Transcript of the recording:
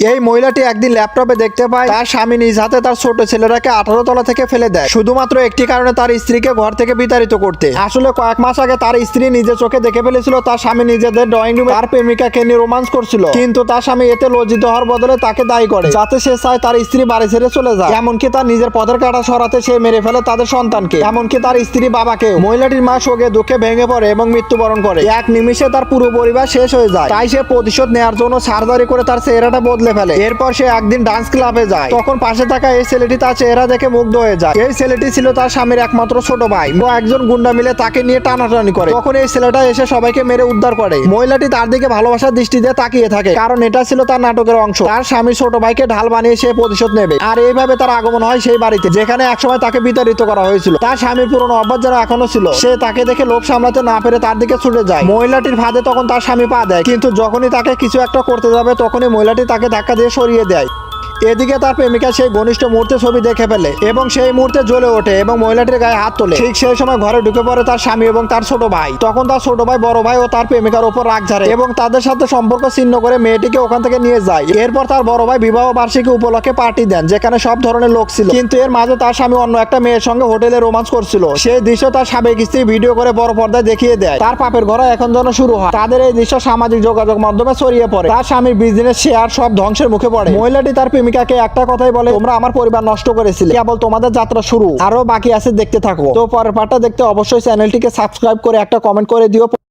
এই মহিলাটি একদিন ল্যাপটপে দেখতে পায়, তার স্বামী নিজ হাতে তার ছোট ছেলেটাকে আঠারো তলা থেকে ফেলে দেয়। শুধুমাত্র একটি কারণে তার স্ত্রীকে ঘর থেকে বিতাড়িত করতে। আসলে কয়েক মাস আগে তার স্ত্রী নিজের চোখে দেখে ফেলেছিল, তার স্বামী নিজেদের ড্রয়িং রুমে তার প্রেমিকাকে নিয়ে রোমান্স করছিল। কিন্তু তার স্বামী এতে লজ্জিত হওয়ার বদলে তাকে দায়ী করে, যাতে সে চায় তার স্ত্রী বাড়ি ছেড়ে চলে যায়। এমনকি তার নিজের পদের কাটা সরাতে সে মেরে ফেলে তাদের সন্তানকে। এমনকি তার স্ত্রী বাবাকে মহিলাটির মা শোকে, দুঃখে ভেঙে পড়ে এবং মৃত্যুবরণ করে। এক নিমিষে তার পুরো পরিবার শেষ হয়ে যায়। তাই সে প্রতিশোধ নেওয়ার জন্য সার্জারি করে তার চেহারাটা বদলে ফেলে। এরপর সে একদিন ডান্স ক্লাবে যায়। তখন পাশে থাকা এই ছেলেটি তার চেহারা দেখে মুগ্ধ হয়ে যায়। এই ছেলেটি ছিল তার স্বামীর একমাত্র ছোট ভাই। ও একজন গুন্ডা মিলে তাকে নিয়ে টানাটানি করে। তখন এই ছেলেটা এসে সবাইকে মেরে উদ্ধার করে। মহিলাটি তার দিকে ভালোবাসার দৃষ্টি দিয়ে তাকিয়ে থাকে। কারণ এটা ছিল তার নাটকের অংশ। তার স্বামীর ছোট ভাইকে ঢাল বানিয়ে সে প্রতিশোধ নেবে। আর এইভাবে তার আগমন হয় সেই বাড়িতে, যেখানে একসময় তাকে বিতাড়িত করা হয়েছিল। তার স্বামীর পুরনো অভ্যাস যারা এখনও ছিল, সে তাকে দেখে লোভ সামলাতে না পেরে তার দিকে ছুটে যায়। মহিলাটির ফাঁদে তখন তার স্বামী পা দেয়। কিন্তু যখনই তাকে কিছু একটা করতে যাবে, তখনই মহিলাটি তাকে ধাক্কা দিয়ে সরিয়ে দেয়। এদিকে তার প্রেমিকা সেই ঘনিষ্ঠ মুহূর্তে ছবি দেখে ফেলে এবং সেই মুহূর্তে জ্বলে ওঠে এবং মহিলাটির গায়ে হাত তোলে। ঠিক সেই সময় ঘরে ঢুকে পড়ে তার স্বামী এবং তার ছোট ভাই। তখন তার ছোট ভাই, বড় ভাই ও তার প্রেমিকার উপর রাগ ঝাড়ে এবং তাদের সাথে সম্পর্ক ছিন্ন করে মেয়েটিকে ওখান থেকে নিয়ে যায়। এরপর তার বড় ভাই বিবাহ বার্ষিকী উপলক্ষে পার্টি দেন, যেখানে সব ধরনের লোক ছিল। কিন্তু এর মাঝে তার স্বামী অন্য একটা মেয়ের সঙ্গে হোটেলে রোমান্স করছিল। সেই দৃশ্য তার সাবেক স্ত্রী ভিডিও করে বড় পর্দায় দেখিয়ে দেয়। তার পাপের ঘরে এখন যেন শুরু হয়। তাদের এই দৃশ্য সামাজিক যোগাযোগ মাধ্যমে ছড়িয়ে পড়ে। তার স্বামীর বিজনেস শেয়ার সব ধ্বংসের মুখে পড়ে। মহিলাটি তার প্রেমিকাকে একটা কথাই বলে, তোমরা আমার পরিবার নষ্ট করেছিলে। কেবল তোমাদের যাত্রা শুরু। আরও বাকি আছে দেখতে থাকো। তো পরের পার্টটা দেখতে অবশ্যই চ্যানেলটিকে সাবস্ক্রাইব করে একটা কমেন্ট করে দিও।